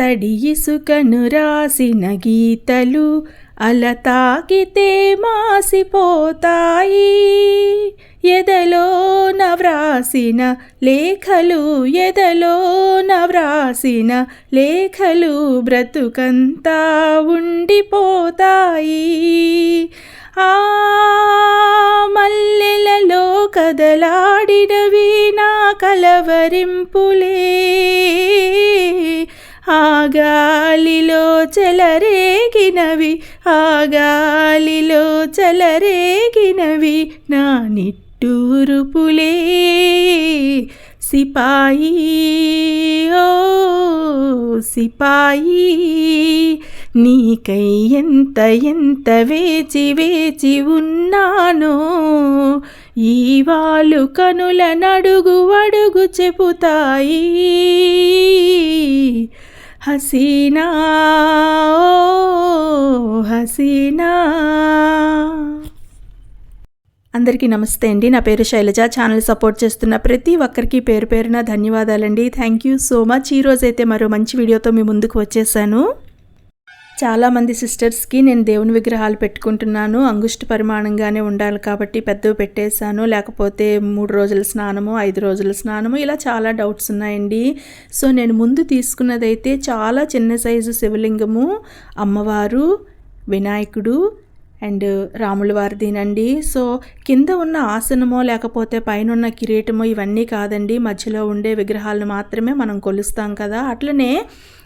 తడి ఇసుకను రాసిన గీతలు అల తాకితే మాసిపోతాయి. ఎదలో నవ్రాసిన లేఖలు ఎదలో నవ్రాసిన లేఖలు బ్రతుకంతా ఉండిపోతాయి. ఆ మల్లెలలో కదలాడినవి నా కలవరింపులే. ఆ గాలిలో చెలరేగినవి ఆ గాలిలో చెలరేగినవి నా నిట్టూరుపులే సిపాయి ఓ సిపాయి నీకై ఎంత ఎంత వేచి వేచి ఉన్నానో ఈ వాళ్ళు కనుల నడుగు అడుగు చెబుతాయి. హసీనా ఓ హసీనా. అందరికీ నమస్తే అండి. నా పేరు శైలజ. ఛానల్ సపోర్ట్ చేస్తున్న ప్రతి ఒక్కరికి పేరు పేరున ధన్యవాదాలండి. Thank you so much. ఈరోజైతే మరో మంచి వీడియోతో మీ ముందుకు వచ్చేసాను. చాలామంది సిస్టర్స్కి నేను దేవుని విగ్రహాలు పెట్టుకుంటున్నాను అంగుష్టి పరిమాణంగానే ఉండాలి కాబట్టి పెద్దవి పెట్టేశాను లేకపోతే మూడు రోజుల స్నానము ఐదు రోజుల స్నానము ఇలా చాలా డౌట్స్ ఉన్నాయండి. సో నేను ముందు తీసుకున్నదైతే చాలా చిన్న సైజు శివలింగము అమ్మవారు వినాయకుడు అండ్ రాముల వారిదేనండి. సో కింద ఉన్న ఆసనమో లేకపోతే పైన ఉన్న కిరీటమో ఇవన్నీ కాదండి. మధ్యలో ఉండే విగ్రహాలను మాత్రమే మనం కొలుస్తాం కదా. అట్లనే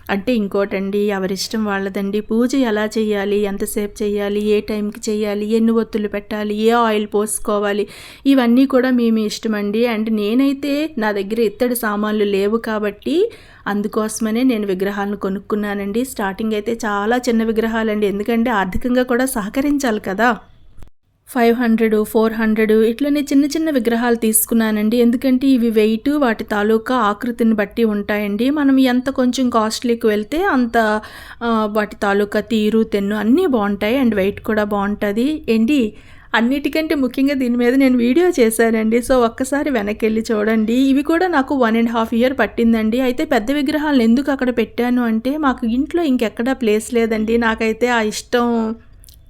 అంటే ఇంకోటండి ఎవరిష్టం వాళ్ళదండి. పూజ ఎలా చేయాలి ఎంతసేపు చేయాలి ఏ టైంకి చేయాలి ఎన్ని ఒత్తులు పెట్టాలి ఏ ఆయిల్ పోసుకోవాలి ఇవన్నీ కూడా మేము అండి అండ్ నేనైతే నా దగ్గర ఇత్తడి సామాన్లు లేవు కాబట్టి అందుకోసమనే నేను విగ్రహాలను కొనుక్కున్నానండి. స్టార్టింగ్ అయితే చాలా చిన్న విగ్రహాలండి. ఎందుకంటే ఆర్థికంగా కూడా సహకరించాలి కదా. ఫైవ్ హండ్రెడ్ ఫోర్ హండ్రెడ్ ఇట్లనే చిన్న చిన్న విగ్రహాలు తీసుకున్నానండి. ఎందుకంటే ఇవి వెయిట్ వాటి తాలూకా ఆకృతిని బట్టి ఉంటాయండి. మనం ఎంత కొంచెం కాస్ట్లీకి వెళ్తే అంత వాటి తాలూకా తీరు తెన్ను అన్నీ బాగుంటాయి అండ్ వెయిట్ కూడా బాగుంటుంది. ఏంటి? అన్నిటికంటే ముఖ్యంగా దీని మీద నేను వీడియో చేశానండి. సో ఒక్కసారి వెనక్కి వెళ్ళి చూడండి. ఇవి కూడా నాకు వన్ అండ్ హాఫ్ ఇయర్ పట్టిందండి. అయితే పెద్ద విగ్రహాలను ఎందుకు అక్కడ పెట్టాను అంటే మాకు ఇంట్లో ఇంకెక్కడా ప్లేస్ లేదండి. నాకైతే ఆ ఇష్టం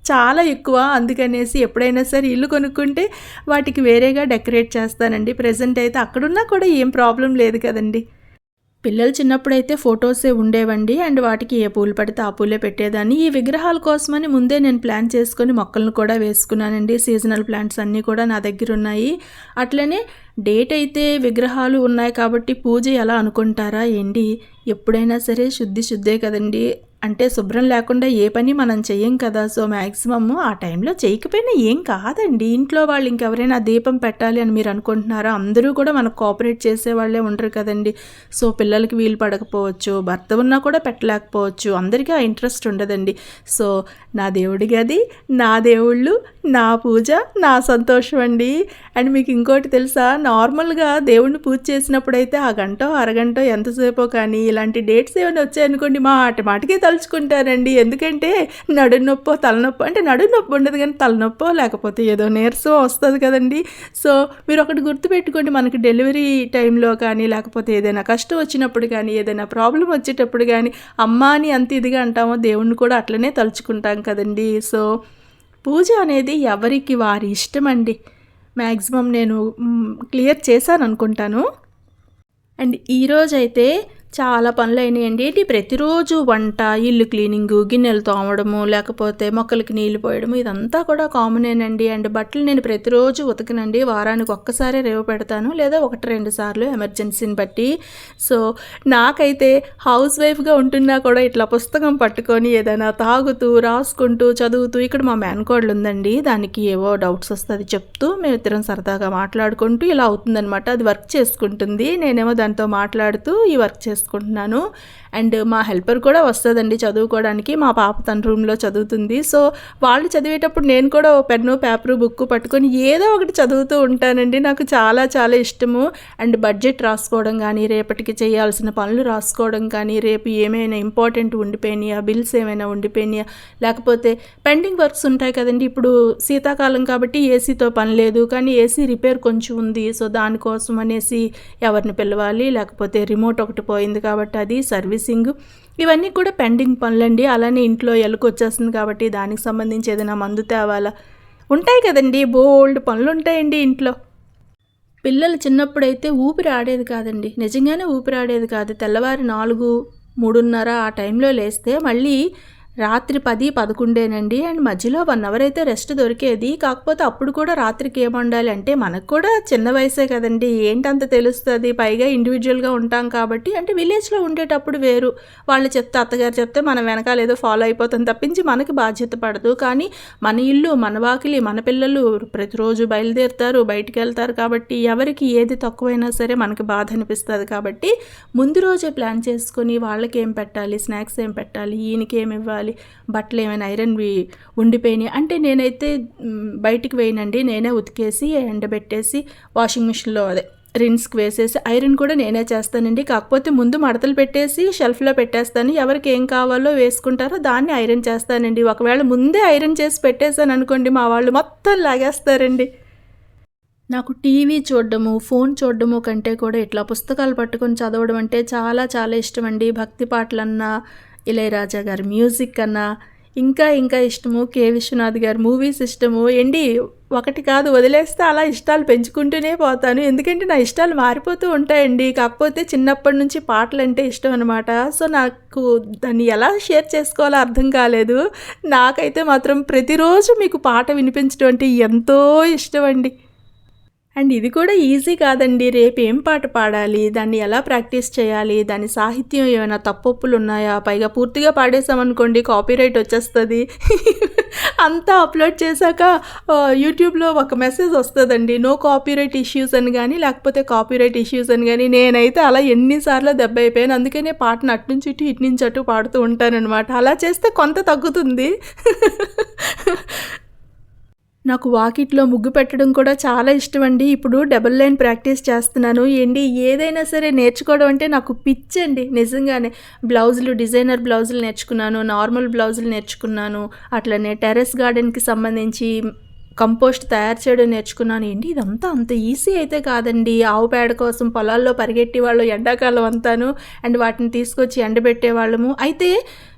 చాలా ఎక్కువ. అందుకనేసి ఎప్పుడైనా సరే ఇల్లు కొనుక్కుంటే వాటికి వేరేగా డెకరేట్ చేస్తానండి. ప్రజెంట్ అయితే అక్కడున్నా కూడా ఏం ప్రాబ్లం లేదు కదండి. పిల్లలు చిన్నప్పుడైతే ఫొటోసే ఉండేవండి. అండ్ వాటికి ఏ పూలు పడితే ఆ పూలే పెట్టేదాన్ని. ఈ విగ్రహాల కోసమని ముందే నేను ప్లాన్ చేసుకొని మొక్కలను కూడా వేసుకున్నానండి. సీజనల్ ప్లాంట్స్ అన్నీ కూడా నా దగ్గర ఉన్నాయి అట్లనే డేట్ అయితే విగ్రహాలు ఉన్నాయి కాబట్టి పూజ ఎలా అనుకుంటారా ఏంటి? ఎప్పుడైనా సరే శుద్ధి శుద్ధే కదండి. అంటే శుభ్రం లేకుండా ఏ పని మనం చెయ్యం కదా. సో మ్యాక్సిమమ్ ఆ టైంలో చేయకపోయినా ఏం కాదండి. ఇంట్లో వాళ్ళు ఇంకెవరైనా దీపం పెట్టాలి అని మీరు అనుకుంటున్నారా? అందరూ కూడా మనకు కోఆపరేట్ చేసే వాళ్ళే ఉండరు కదండి. సో పిల్లలకి వీలు పడకపోవచ్చు భర్త ఉన్నా కూడా పెట్టలేకపోవచ్చు. అందరికీ ఆ ఇంట్రెస్ట్ ఉండదండి. సో నా దేవుడి గది నా దేవుళ్ళు నా పూజ నా సంతోషం అండి. అండ్ మీకు ఇంకోటి తెలుసా? నార్మల్గా దేవుడిని పూజ చేసినప్పుడైతే ఆ గంట అరగంట ఎంతసేపో కానీ ఇలాంటి డేట్స్ ఏమైనా వచ్చాయనుకోండి మా ఆట తలుచుకుంటారండి. ఎందుకంటే నడునొప్పో తలనొప్పో అంటే నడునొప్పి ఉండదు కానీ తలనొప్పో లేకపోతే ఏదో నీరసం వస్తుంది కదండి. సో మీరు ఒకటి గుర్తుపెట్టుకోండి మనకి డెలివరీ టైంలో కానీ లేకపోతే ఏదైనా కష్టం వచ్చినప్పుడు కానీ ఏదైనా ప్రాబ్లం వచ్చేటప్పుడు కానీ అమ్మ అని అంత ఇదిగా అంటామో దేవుణ్ణి కూడా అట్లనే తలుచుకుంటాం కదండి. సో పూజ అనేది ఎవరికి వారి ఇష్టం అండి మ్యాక్సిమం నేను క్లియర్ చేశాను అనుకుంటాను. అండ్ ఈరోజైతే చాలా పనులు అయినాయండి ఏంటి? ప్రతిరోజు వంట ఇల్లు క్లీనింగు గిన్నెలు తోమడము లేకపోతే మొక్కలకి నీళ్ళు పోయడము ఇదంతా కూడా కామనేనండి. అండ్ బట్టలు నేను ప్రతిరోజు ఉతకనండి. వారానికి ఒక్కసారి రేవు పెడతాను. లేదా ఒకటి రెండు సార్లు ఎమర్జెన్సీని బట్టి. సో నాకైతే హౌస్ వైఫ్గా ఉంటున్నా కూడా ఇట్లా పుస్తకం పట్టుకొని ఏదైనా తాగుతూ రాసుకుంటూ చదువుతూ ఇక్కడ మా మేనకోడలు ఉందండి. దానికి ఏవో డౌట్స్ వస్తుంది చెప్తూ మేము ఇద్దరం సరదాగా మాట్లాడుకుంటూ ఇలా అవుతుందనమాట అది వర్క్ చేసుకుంటుంది. నేనేమో దాంతో మాట్లాడుతూ ఈ వర్క్ చేసుకుంటాను చేసుకుంటున్నాను. అండ్ మా హెల్పర్ కూడా వస్తుందండి చదువుకోవడానికి. మా పాప తన రూమ్లో చదువుతుంది. సో వాళ్ళు చదివేటప్పుడు నేను కూడా ఓ పెన్ను పేపరు బుక్ పట్టుకొని ఏదో ఒకటి చదువుతూ ఉంటానండి. నాకు చాలా చాలా ఇష్టము. అండ్ బడ్జెట్ రాసుకోవడం కానీ రేపటికి చేయాల్సిన పనులు రాసుకోవడం కానీ రేపు ఏమైనా ఇంపార్టెంట్ ఉండిపోయినాయా బిల్స్ ఏమైనా ఉండిపోయినాయా లేకపోతే పెండింగ్ వర్క్స్ ఉంటాయి కదండి. ఇప్పుడు శీతాకాలం కాబట్టి ఏసీతో పని లేదు. కానీ ఏసీ రిపేర్ కొంచెం ఉంది. సో దానికోసం అనేసి ఎవరిని పిలవాలి లేకపోతే రిమోట్ ఒకటి పోయింది అయిపోయింది కాబట్టి అది సర్వీసింగ్. ఇవన్నీ కూడా పెండింగ్ పనులండి. అలానే ఇంట్లో ఎలుక వచ్చేస్తుంది కాబట్టి దానికి సంబంధించి ఏదైనా మందు తేవాలా? ఉంటాయి కదండి. బోల్డ్ పనులు ఉంటాయండి ఇంట్లో. పిల్లలు చిన్నప్పుడైతే ఊపిరి ఆడేది కాదండి. నిజంగానే ఊపిరి ఆడేది కాదు. తెల్లవారి నాలుగు మూడున్నర ఆ టైంలో లేస్తే మళ్ళీ రాత్రి పది పదకొండేనండి. అండ్ మధ్యలో వన్ అవర్ అయితే రెస్ట్ దొరికేది. కాకపోతే అప్పుడు కూడా రాత్రికి ఏం అంటే మనకు కూడా చిన్న వయసే కదండి. ఏంటంత తెలుస్తుంది? పైగా ఇండివిజువల్గా ఉంటాం కాబట్టి. అంటే విలేజ్లో ఉండేటప్పుడు వేరు. వాళ్ళు చెప్తే అత్తగారు చెప్తే మనం వెనకాల ఏదో ఫాలో అయిపోతాం తప్పించి మనకి బాధ్యత పడదు. కానీ మన ఇల్లు మన వాకిలి మన పిల్లలు ప్రతిరోజు బయలుదేరుతారు బయటికి వెళ్తారు కాబట్టి ఎవరికి ఏది తక్కువైనా సరే మనకి బాధ అనిపిస్తుంది కాబట్టి ముందు రోజే ప్లాన్ చేసుకొని వాళ్ళకి ఏం పెట్టాలి? స్నాక్స్ ఏం పెట్టాలి? ఈయనకి ఏమి ఇవ్వాలి? బట్టలు ఏమైనా ఐరన్వి ఉండిపోయినాయి. అంటే నేనైతే బయటికి వేయనండి. నేనే ఉతికేసి ఎండబెట్టేసి వాషింగ్ మిషన్లో అదే రిన్స్కి వేసేసి ఐరన్ కూడా నేనే చేస్తానండి. కాకపోతే ముందు మడతలు పెట్టేసి షెల్ఫ్లో పెట్టేస్తాను. ఎవరికి ఏం కావాలో వేసుకుంటారో దాన్ని ఐరన్ చేస్తానండి. ఒకవేళ ముందే ఐరన్ చేసి పెట్టేశాను అనుకోండి మా వాళ్ళు మొత్తం లాగేస్తారండి. నాకు టీవీ చూడడము ఫోన్ చూడడము కంటే కూడా ఇట్లా పుస్తకాలు పట్టుకొని చదవడం అంటే చాలా చాలా ఇష్టం అండి భక్తి పాటలన్నా ఇళయరాజా గారి మ్యూజిక్ అన్నా ఇంకా ఇంకా ఇష్టము కే. విశ్వనాథ్ గారి మూవీస్ ఇష్టము ఏంటి ఒకటి కాదు వదిలేస్తే అలా ఇష్టాలు పెంచుకుంటూనే పోతాను. ఎందుకంటే నా ఇష్టాలు మారిపోతూ ఉంటాయండి. కాకపోతే చిన్నప్పటి నుంచి పాటలు అంటే ఇష్టం అనమాట సో నాకు దాన్ని ఎలా షేర్ చేసుకోవాలో అర్థం కాలేదు. నాకైతే మాత్రం ప్రతిరోజు మీకు పాట వినిపించడం అంటే ఎంతో ఇష్టం అండి. అండ్ ఇది కూడా ఈజీ కాదండి. రేపు ఏం పాట పాడాలి? దాన్ని ఎలా ప్రాక్టీస్ చేయాలి? దాని సాహిత్యం ఏమైనా తప్పొప్పులు ఉన్నాయా పైగా పూర్తిగా పాడేసామనుకోండి కాపీరైట్ వచ్చేస్తుంది. అంతా అప్లోడ్ చేశాక యూట్యూబ్లో ఒక మెసేజ్ వస్తుందండి. నో కాపీరైట్ ఇష్యూస్ అని కానీ లేకపోతే కాపీరైట్ ఇష్యూస్ అని కానీ నేనైతే అలా ఎన్నిసార్లు దెబ్బ అయిపోయాను. అందుకనే పాటను అటు నుంచి ఇటు ఇటు నుంచి అటు పాడుతూ ఉంటానన్నమాట. అలా చేస్తే కొంత తగ్గుతుంది. నాకు వాకిట్లో ముగ్గు పెట్టడం కూడా చాలా ఇష్టం అండి ఇప్పుడు డబుల్ లైన్ ప్రాక్టీస్ చేస్తున్నాను. ఏంటి? ఏదైనా సరే నేర్చుకోవడం అంటే నాకు పిచ్చండి నిజంగానే. బ్లౌజులు డిజైనర్ బ్లౌజులు నేర్చుకున్నాను నార్మల్ బ్లౌజులు నేర్చుకున్నాను అట్లనే టెర్రస్ గార్డెన్కి సంబంధించి కంపోస్ట్ తయారు చేయడం నేర్చుకున్నాను. ఏంటి? ఇదంతా అంత ఈజీ అయితే కాదండి. ఆవు పేడ కోసం పొలాల్లో పరిగెట్టి వాళ్ళు ఎండాకాలం అంతాను అండ్ వాటిని తీసుకొచ్చి ఎండబెట్టే వాళ్ళము అయితే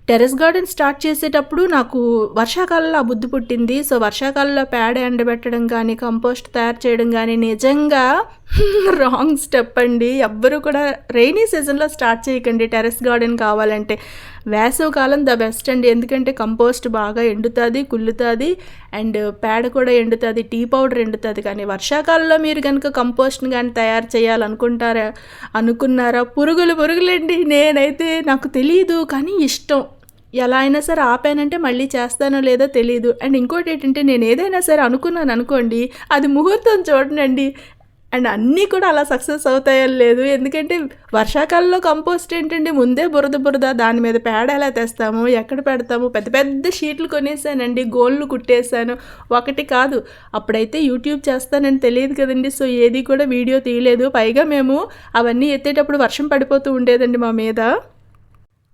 టెర్రస్ గార్డెన్ స్టార్ట్ చేసేటప్పుడు నాకు వర్షాకాలంలో ఆ బుద్ధి పుట్టింది. సో వర్షాకాలంలో పేడ ఎండబెట్టడం కానీ కంపోస్ట్ తయారు చేయడం కానీ నిజంగా రాంగ్ స్టెప్ అండి. ఎవ్వరూ కూడా రైనీ సీజన్లో స్టార్ట్ చేయకండి. టెర్రస్ గార్డెన్ కావాలంటే వేసవికాలం ద బెస్ట్ అండి. ఎందుకంటే కంపోస్ట్ బాగా ఎండుతుంది కుళ్ళుతుంది అండ్ పేడ కూడా ఎండుతుంది టీ పౌడర్ ఎండుతుంది. కానీ వర్షాకాలంలో మీరు కనుక కంపోస్ట్ని కానీ తయారు చేయాలనుకుంటారా అనుకున్నారా? పురుగులు పురుగులండి. నేనైతే నాకు తెలియదు కానీ ఇష్టం. ఎలా అయినా సరే ఆపానంటే మళ్ళీ చేస్తానో లేదో తెలియదు అండ్ ఇంకోటి ఏంటంటే నేను ఏదైనా సరే అనుకున్నాను అనుకోండి అది ముహూర్తం చూడనండి అండ్ అన్నీ కూడా అలా సక్సెస్ అవుతాయో లేదు. ఎందుకంటే వర్షాకాలంలో కంపోస్ట్ ఏంటంటే ముందే బురద బురద దాని మీద పేడ ఎలా తెస్తాము ఎక్కడ పెడతాము పెద్ద పెద్ద షీట్లు కొనేసానండి గోళ్ళు కుట్టేశాను. ఒకటి కాదు అప్పుడైతే యూట్యూబ్ చేస్తానని తెలియదు కదండి. సో ఏది కూడా వీడియో తీయలేదు. పైగా మేము అవన్నీ ఎత్తేటప్పుడు వర్షం పడిపోతూ ఉండేదండి మా మీద.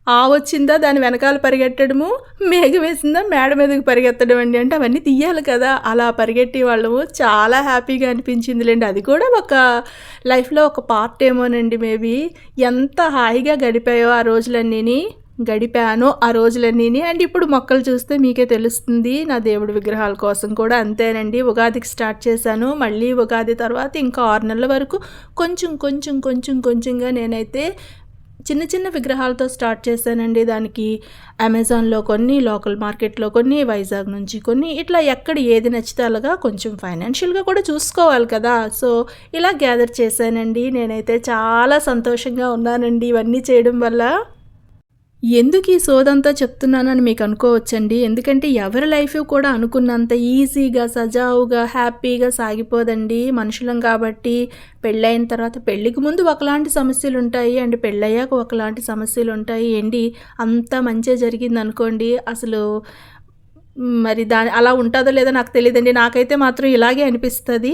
ఆ వచ్చిందా దాని వెనకాల పరిగెట్టడము మేఘమేసిందా మేడ మీదకి పరిగెత్తడం అండి. అంటే అవన్నీ తీయాలి కదా. అలా పరిగెట్టి వాళ్ళము. చాలా హ్యాపీగా అనిపించిందిలేండి. అది కూడా ఒక లైఫ్లో ఒక పార్ట్ ఏమోనండి మేబీ. ఎంత హాయిగా గడిపాయో ఆ రోజులన్నీని. గడిపాను ఆ రోజులన్నీని. అండ్ ఇప్పుడు మొక్కలు చూస్తే మీకే తెలుస్తుంది. నా దేవుడి విగ్రహాల కోసం కూడా అంతేనండి. ఉగాదికి స్టార్ట్ చేశాను. మళ్ళీ ఉగాది తర్వాత ఇంకా ఆరు నెలల వరకు కొంచెం కొంచెం కొంచెం కొంచెంగా నేనైతే చిన్న చిన్న విగ్రహాలతో స్టార్ట్ చేశానండి. దానికి అమెజాన్లో కొన్ని లోకల్ మార్కెట్లో కొన్ని వైజాగ్ నుంచి కొన్ని ఇట్లా ఎక్కడ ఏది నచ్చితే అలాగా కొంచెం ఫైనాన్షియల్గా కూడా చూసుకోవాలి కదా. సో ఇలా గ్యాదర్ చేశానండి. నేనైతే చాలా సంతోషంగా ఉన్నానండి ఇవన్నీ చేయడం వల్ల. ఎందుకు ఈ సోదంతా చెప్తున్నానని మీకు అనుకోవచ్చండి? ఎందుకంటే ఎవరి లైఫ్ కూడా అనుకున్నంత ఈజీగా సజావుగా హ్యాపీగా సాగిపోదండి మనుషులం కాబట్టి. పెళ్ళైన తర్వాత పెళ్ళికి ముందు ఒకలాంటి సమస్యలు ఉంటాయి అండ్ పెళ్ళయ్యాక ఒకలాంటి సమస్యలు ఉంటాయి ఏంటి? అంతా మంచిగా జరిగింది అనుకోండి అసలు మరి దాని అలా ఉంటుందో లేదో నాకు తెలియదండి. నాకైతే మాత్రం ఇలాగే అనిపిస్తుంది.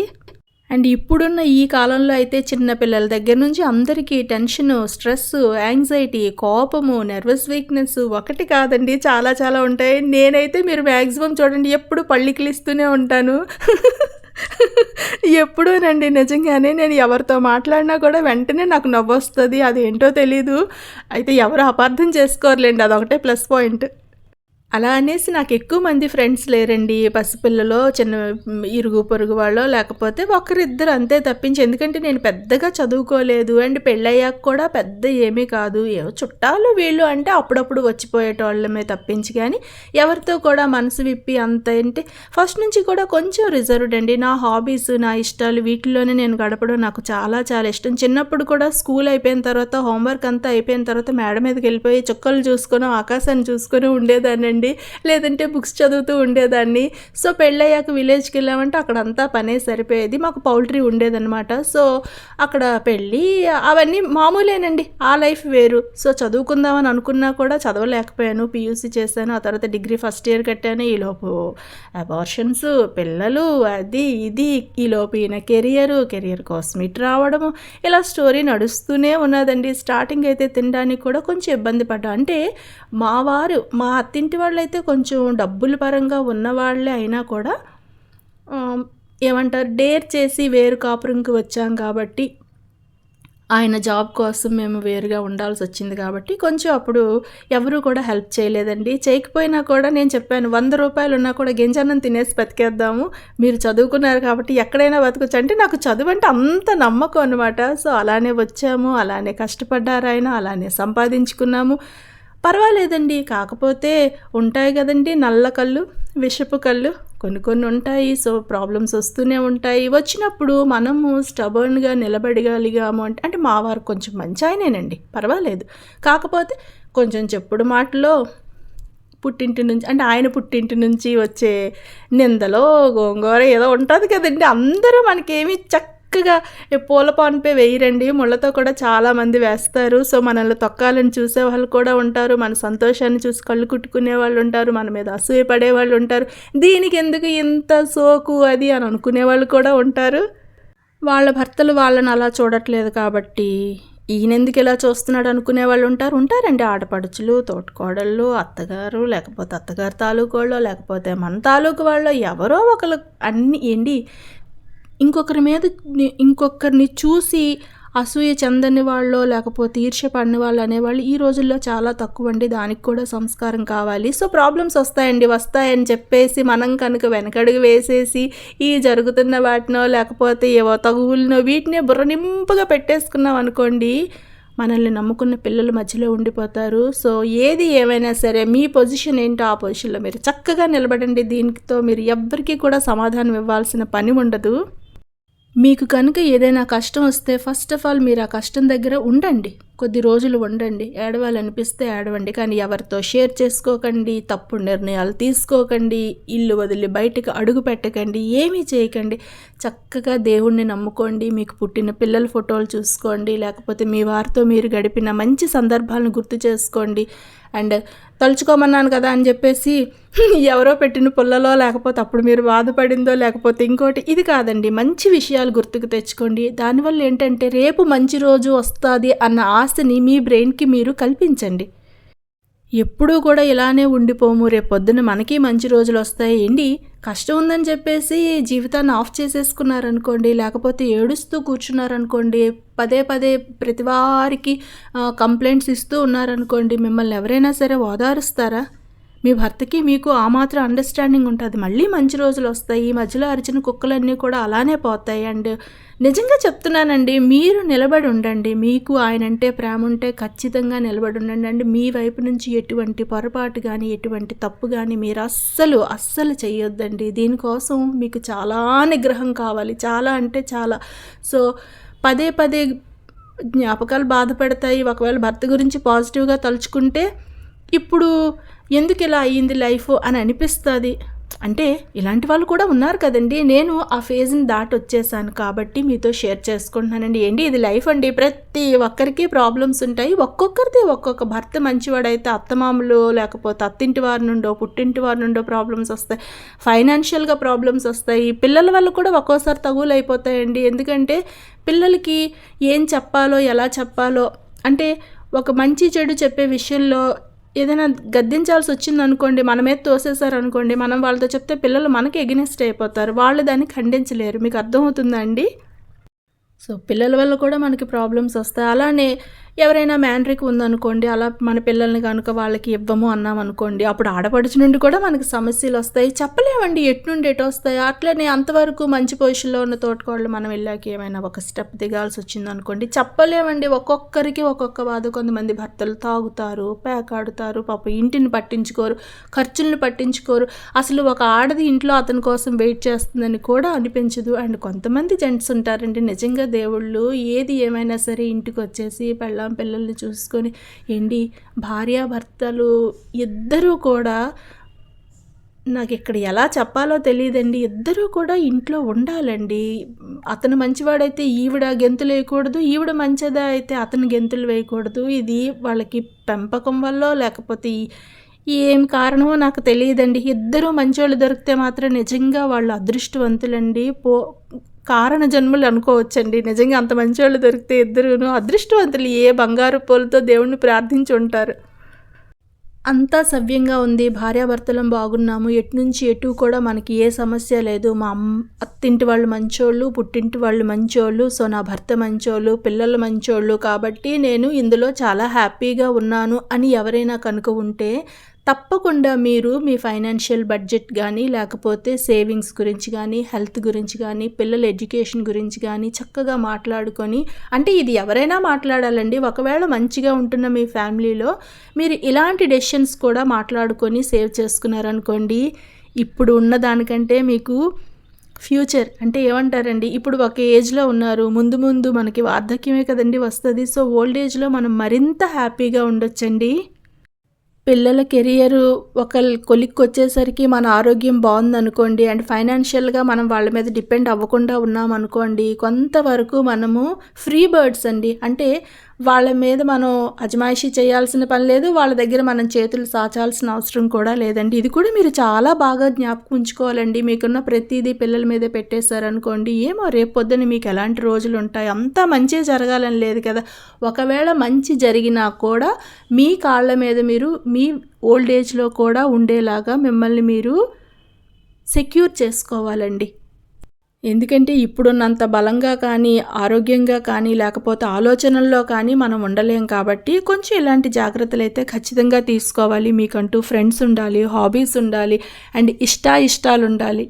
అండ్ ఇప్పుడున్న ఈ కాలంలో అయితే చిన్న పిల్లల దగ్గర నుంచి అందరికీ టెన్షన్ స్ట్రెస్ యాంగ్జైటీ కోపము నర్వస్ వీక్నెస్ ఒకటి కాదండి. చాలా చాలా ఉంటాయి. నేనైతే మీరు మ్యాక్సిమం చూడండి ఎప్పుడు పళ్ళికిలిస్తూనే ఉంటాను. ఎప్పుడూనండి నిజంగానే నేను ఎవరితో మాట్లాడినా కూడా వెంటనే నాకు నవ్వొస్తుంది. ఏంటో తెలీదు. అయితే ఎవరు అపార్థం చేసుకోరులేండి. అదొకటే ప్లస్ పాయింట్. అలా అనేసి నాకు ఎక్కువ మంది ఫ్రెండ్స్ లేరండి. పసిపిల్లలో చిన్న ఇరుగు పొరుగు వాళ్ళు లేకపోతే ఒకరిద్దరు అంతే తప్పించి ఎందుకంటే నేను పెద్దగా చదువుకోలేదు. అండ్ పెళ్ళయ్యాక కూడా పెద్ద ఏమీ కాదు. ఏవో చుట్టాలు వీళ్ళు అంటే అప్పుడప్పుడు వచ్చిపోయేటోళ్ళమే తప్పించి కానీ ఎవరితో కూడా మనసు విప్పి అంత ఏంటి ఫస్ట్ నుంచి కూడా కొంచెం రిజర్వ్డ్ అండి. నా హాబీస్ నా ఇష్టాలు వీటిలోనే నేను గడపడం నాకు చాలా చాలా ఇష్టం. చిన్నప్పుడు కూడా స్కూల్ అయిపోయిన తర్వాత హోంవర్క్ అంతా అయిపోయిన తర్వాత మేడ మీదకి వెళ్ళిపోయి చుక్కలు చూసుకొని ఆకాశాన్ని చూసుకొని ఉండేదానండి లేదంటే బుక్స్ చదువుతూ ఉండేదాన్ని. సో పెళ్ళయ్యాక విలేజ్కి వెళ్ళామంటే అక్కడ అంతా పనే సరిపోయేది. మాకు పౌల్ట్రీ ఉండేదన్నమాట. సో అక్కడ పెళ్ళి అవన్నీ మామూలేనండి. ఆ లైఫ్ వేరు. సో చదువుకుందామని అనుకున్నా కూడా చదవలేకపోయాను. పీయూసీ చేశాను. ఆ తర్వాత డిగ్రీ ఫస్ట్ ఇయర్ కట్టాను. ఈలోపు అబార్షన్స్ పిల్లలు అది ఇది. ఈలోపు ఈయన కెరియర్ కెరియర్ కోసం ఇటు రావడము. ఇలా స్టోరీ నడుస్తూనే ఉన్నదండి. స్టార్టింగ్ అయితే తినడానికి కూడా కొంచెం ఇబ్బంది పడ్డా. అంటే మా వారు మా అత్తింటి వాళ్ళు అయితే కొంచెం డబ్బుల పరంగా ఉన్న వాళ్ళే అయినా కూడా ఏమంటారు డేర్ చేసి వేరు కాపురంకి వచ్చాం కాబట్టి ఆయన జాబ్ కోసం మేము వేరుగా ఉండాల్సి వచ్చింది కాబట్టి కొంచెం అప్పుడు ఎవరు కూడా హెల్ప్ చేయలేదండి. చేయకపోయినా కూడా నేను చెప్పాను వంద రూపాయలు ఉన్నా కూడా గింజన్నం తినేసి బతికేద్దాము. మీరు చదువుకున్నారు కాబట్టి ఎక్కడైనా బతకొచ్చు. అంటే నాకు చదువు అంటే అంత నమ్మకం అనమాట సో అలానే వచ్చాము అలానే కష్టపడ్డారు ఆయన అలానే సంపాదించుకున్నాము. పర్వాలేదండి. కాకపోతే ఉంటాయి కదండి నల్ల కళ్ళు విషపు కళ్ళు. కొన్ని కొన్ని ఉంటాయి. సో ప్రాబ్లమ్స్ వస్తూనే ఉంటాయి. వచ్చినప్పుడు మనము స్టబర్న్గా నిలబడగలిగాము అంటే అంటే మా వారు కొంచెం మంచి ఆయనేనండి. పర్వాలేదు. కాకపోతే కొంచెం చెప్పుడు మాటలో పుట్టింటి నుంచి అంటే ఆయన పుట్టింటి నుంచి వచ్చే నిందలో గోంగూర ఏదో ఉంటుంది కదండి. అందరూ మనకేమి చక్కగా పూల పాన్పే వేయరండి. ముళ్ళతో కూడా చాలామంది వేస్తారు. సో మనల్ని తొక్కాలని చూసే వాళ్ళు కూడా ఉంటారు. మన సంతోషాన్ని చూసి కళ్ళు కుట్టుకునే వాళ్ళు ఉంటారు. మన మీద అసూయ పడే వాళ్ళు ఉంటారు. దీనికి ఎందుకు ఇంత సోకు అది అని అనుకునే వాళ్ళు కూడా ఉంటారు. వాళ్ళ భర్తలు వాళ్ళని అలా చూడట్లేదు కాబట్టి ఈయనెందుకు ఇలా చూస్తున్నాడు అనుకునే వాళ్ళు ఉంటారు. ఉంటారండి ఆడపడుచులు తోటకోడళ్ళు అత్తగారు లేకపోతే అత్తగారు తాలూకు వాళ్ళు లేకపోతే మన తాలూకు వాళ్ళు ఎవరో ఒకరు అన్ని ఏంటి ఇంకొకరి మీద ఇంకొకరిని చూసి అసూయ చెందని వాళ్ళు లేకపోతే ఈర్ష్య పడిన వాళ్ళు అనేవాళ్ళు ఈ రోజుల్లో చాలా తక్కువ అండి. దానికి కూడా సంస్కారం కావాలి. సో ప్రాబ్లమ్స్ వస్తాయండి. వస్తాయని చెప్పేసి మనం కనుక వెనకడుగు వేసేసి ఈ జరుగుతున్న వాటినో లేకపోతే ఏవో తగువులనో వీటినే బుర్ర నింపుగా పెట్టేసుకున్నాం అనుకోండి మనల్ని నమ్ముకున్న పిల్లల మధ్యలో ఉండిపోతారు. సో ఏది ఏమైనా సరే మీ పొజిషన్ ఏంటో ఆ పొజిషన్లో మీరు చక్కగా నిలబడండి. దీనితో మీరు ఎవ్వరికీ కూడా సమాధానం ఇవ్వాల్సిన పని ఉండదు. మీకు కనుక ఏదైనా కష్టం వస్తే ఫస్ట్ ఆఫ్ ఆల్ మీరు ఆ కష్టం దగ్గర ఉండండి. కొద్ది రోజులు ఉండండి. ఏడవాలనిపిస్తే ఏడవండి. కానీ ఎవరితో షేర్ చేసుకోకండి తప్పు నిర్ణయాలు తీసుకోకండి ఇల్లు వదిలి బయటకు అడుగు పెట్టకండి ఏమీ చేయకండి. చక్కగా దేవుణ్ణి నమ్ముకోండి మీకు పుట్టిన పిల్లల ఫోటోలు చూసుకోండి లేకపోతే మీ వారితో మీరు గడిపిన మంచి సందర్భాలను గుర్తు చేసుకోండి. అండ్ తలుచుకోమన్నాను కదా అని చెప్పేసి ఎవరో పెట్టిన పుల్లలో లేకపోతే అప్పుడు మీరు బాధపడిందో లేకపోతే ఇంకోటి ఇది కాదండి. మంచి విషయాలు గుర్తుకు తెచ్చుకోండి. దానివల్ల ఏంటంటే రేపు మంచి రోజు వస్తుంది అన్న ఆశని మీ బ్రెయిన్కి మీరు కల్పించండి. ఎప్పుడూ కూడా ఇలానే ఉండిపోము. రేపు పొద్దున మనకి మంచి రోజులు వస్తాయి. ఏంటి? కష్టం ఉందని చెప్పేసి జీవితాన్ని ఆఫ్ చేసేసుకున్నారనుకోండి లేకపోతే ఏడుస్తూ కూర్చున్నారనుకోండి పదే పదే ప్రతి వారికి కంప్లైంట్స్ ఇస్తూ ఉన్నారనుకోండి మిమ్మల్ని ఎవరైనా సరే ఓదారుస్తారా? మీ భర్తకి మీకు ఆ మాత్రం అండర్స్టాండింగ్ ఉంటుంది. మళ్ళీ మంచి రోజులు వస్తాయి. ఈ మధ్యలో అరిచిన కుక్కలన్నీ కూడా అలానే పోతాయి. అండ్ నిజంగా చెప్తున్నానండి మీరు నిలబడి ఉండండి. మీకు ఆయన అంటే ప్రేమ ఉంటే ఖచ్చితంగా నిలబడి ఉండండి. అండి మీ వైపు నుంచి ఎటువంటి పొరపాటు కానీ ఎటువంటి తప్పు కానీ మీరు అస్సలు అస్సలు చేయొద్దండి. దీనికోసం మీకు చాలా నిగ్రహం కావాలి. చాలా అంటే చాలా. సో పదే పదే జ్ఞాపకాలు బాధపడతాయి. ఒకవేళ భర్త గురించి పాజిటివ్గా తలుచుకుంటే ఇప్పుడు ఎందుకు ఇలా అయ్యింది లైఫ్ అని అనిపిస్తుంది. అంటే ఇలాంటి వాళ్ళు కూడా ఉన్నారు కదండి. నేను ఆ ఫేజ్ని దాటి వచ్చేసాను కాబట్టి మీతో షేర్ చేసుకుంటున్నానండి. ఏంటి ఇది లైఫ్ అండి? ప్రతి ఒక్కరికి ప్రాబ్లమ్స్ ఉంటాయి. ఒక్కొక్కరిది ఒక్కొక్క భర్త మంచివాడైతే అత్తమామలు లేకపోతే అత్తింటి వారి నుండో పుట్టింటి వారి నుండో ప్రాబ్లమ్స్ వస్తాయి. ఫైనాన్షియల్గా ప్రాబ్లమ్స్ వస్తాయి. పిల్లల వల్ల కూడా ఒక్కోసారి తగులు అయిపోతాయండి ఎందుకంటే పిల్లలకి ఏం చెప్పాలో ఎలా చెప్పాలో అంటే ఒక మంచి చెడు చెప్పే విషయంలో ఏదైనా గద్దించాల్సి వచ్చింది అనుకోండి మనమే తోసేసారు అనుకోండి మనం వాళ్ళతో చెప్తే పిల్లలు మనకి ఎగ్నెస్ట్ అయిపోతారు. వాళ్ళు దాన్ని ఖండించలేరు. మీకు అర్థమవుతుందా అండి? సో పిల్లల వల్ల కూడా మనకి ప్రాబ్లమ్స్ వస్తాయి. అలానే ఎవరైనా మ్యాండ్రిక్ ఉందనుకోండి అలా మన పిల్లల్ని కనుక వాళ్ళకి ఇవ్వము అన్నాం అనుకోండి అప్పుడు ఆడపడుచు నుండి కూడా మనకి సమస్యలు వస్తాయి. చెప్పలేమండి ఎటు నుండి ఎటు వస్తాయి? అట్లనే అంతవరకు మంచి పొజిషన్లో ఉన్న తోటకోళ్ళు మనం వెళ్ళాక ఏమైనా ఒక స్టెప్ దిగాల్సి వచ్చిందనుకోండి చెప్పలేమండి. ఒక్కొక్కరికి ఒక్కొక్క బాధ. కొంతమంది భర్తలు తాగుతారు పేకాడుతారు పాప ఇంటిని పట్టించుకోరు ఖర్చులను పట్టించుకోరు. అసలు ఒక ఆడది ఇంట్లో అతని కోసం వెయిట్ చేస్తుందని కూడా అనిపించదు. అండ్ కొంతమంది జెంట్స్ ఉంటారండి నిజంగా దేవుళ్ళు ఏది ఏమైనా సరే ఇంటికి వచ్చేసి పెళ్ళ పిల్లల్ని చూసుకొని ఏంటి భార్యాభర్తలు ఇద్దరూ కూడా నాకు ఇక్కడ ఎలా చెప్పాలో తెలియదండి. ఇద్దరూ కూడా ఇంట్లో ఉండాలండి. అతను మంచివాడైతే ఈవిడ గెంతులు వేయకూడదు ఈవిడ మంచిదా అయితే అతను గెంతులు వేయకూడదు. ఇది వాళ్ళకి పెంపకం వల్ల లేకపోతే ఏం కారణమో నాకు తెలియదండి. ఇద్దరూ మంచోళ్ళు దొరికితే మాత్రం నిజంగా వాళ్ళు అదృష్టవంతులండి. పో కారణ జన్మలు అనుకోవచ్చండి. నిజంగా అంత మంచివాళ్ళు దొరికితే ఇద్దరును అదృష్టవంతులు ఏ బంగారు పూలతో దేవుణ్ణి ప్రార్థించి ఉంటారు. అంతా సవ్యంగా ఉంది. భార్యాభర్తలం బాగున్నాము. ఎటు నుంచి ఎటు కూడా మనకి ఏ సమస్య లేదు. మా అమ్మ అత్తింటి వాళ్ళు మంచోళ్ళు పుట్టింటి వాళ్ళు మంచోళ్ళు సో నా భర్త మంచోళ్ళు పిల్లలు మంచోళ్ళు కాబట్టి నేను ఇందులో చాలా హ్యాపీగా ఉన్నాను అని ఎవరైనా కనుక ఉంటే తప్పకుండా మీరు మీ ఫైనాన్షియల్ బడ్జెట్ కానీ లేకపోతే సేవింగ్స్ గురించి కానీ హెల్త్ గురించి కానీ పిల్లల ఎడ్యుకేషన్ గురించి కానీ చక్కగా మాట్లాడుకొని అంటే ఇది ఎవరైనా మాట్లాడాలండి. ఒకవేళ మంచిగా ఉంటున్న మీ ఫ్యామిలీలో మీరు ఇలాంటి డెసిషన్స్ కూడా మాట్లాడుకొని సేవ్ చేసుకున్నారనుకోండి ఇప్పుడు ఉన్న దానికంటే మీకు ఫ్యూచర్ అంటే ఏమంటారండి? ఇప్పుడు ఒక ఏజ్లో ఉన్నారు. ముందు ముందు మనకి వార్ధక్యమే కదండి వస్తుంది. సో ఓల్డ్ ఏజ్లో మనం మరింత హ్యాపీగా ఉండొచ్చండి. పిల్లల కెరియర్ ఒక కొలిక్కి వచ్చేసరికి మన ఆరోగ్యం బాగుందనుకోండి అండ్ ఫైనాన్షియల్గా మనం వాళ్ళ మీద డిపెండ్ అవ్వకుండా ఉన్నామనుకోండి కొంతవరకు మనము ఫ్రీ బర్డ్స్ అండి. అంటే వాళ్ళ మీద మనం అజమాయిషీ చేయాల్సిన పని లేదు వాళ్ళ దగ్గర మనం చేతులు సాచాల్సిన అవసరం కూడా లేదండి. ఇది కూడా మీరు చాలా బాగా జ్ఞాపకం ఉంచుకోవాలండి. మీకున్న ప్రతిదీ పిల్లల మీద పెట్టేశారనుకోండి ఏమో రేపు పొద్దున మీకు ఎలాంటి రోజులు ఉంటాయి? అంతా మంచి జరగాలని లేదు కదా. ఒకవేళ మంచి జరిగినా కూడా మీ కాళ్ళ మీద మీరు మీ ఓల్డ్ ఏజ్లో కూడా ఉండేలాగా మిమ్మల్ని మీరు సెక్యూర్ చేసుకోవాలండి. ఎందుకంటే ఇప్పుడున్నంత బలంగా కానీ ఆరోగ్యంగా కానీ లేకపోతే ఆలోచనల్లో కానీ మనం ఉండలేం కాబట్టి కొంచెం ఇలాంటి జాగ్రత్తలు అయితే ఖచ్చితంగా తీసుకోవాలి. మీకంటూ ఫ్రెండ్స్ ఉండాలి హాబీస్ ఉండాలి అండ్ ఇష్టా ఇష్టాలు ఉండాలి.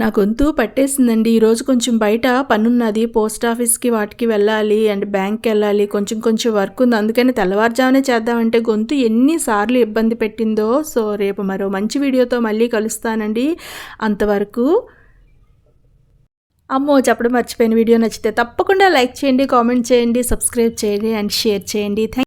నా గొంతు పట్టేసిందండి. ఈరోజు కొంచెం బయట పనున్నది. పోస్ట్ ఆఫీస్కి వాటికి వెళ్ళాలి అండ్ బ్యాంక్కి వెళ్ళాలి. కొంచెం కొంచెం వర్క్ ఉంది. అందుకని తెల్లవారుజామునే చేద్దామంటే గొంతు ఎన్నిసార్లు ఇబ్బంది పెట్టిందో. సో రేపు మరో మంచి వీడియోతో మళ్ళీ కలుస్తానండి. అంతవరకు అమ్మో చెప్పడం మర్చిపోయిన. వీడియో నచ్చితే తప్పకుండా లైక్ చేయండి కామెంట్ చేయండి సబ్స్క్రైబ్ చేయండి అండ్ షేర్ చేయండి. థ్యాంక్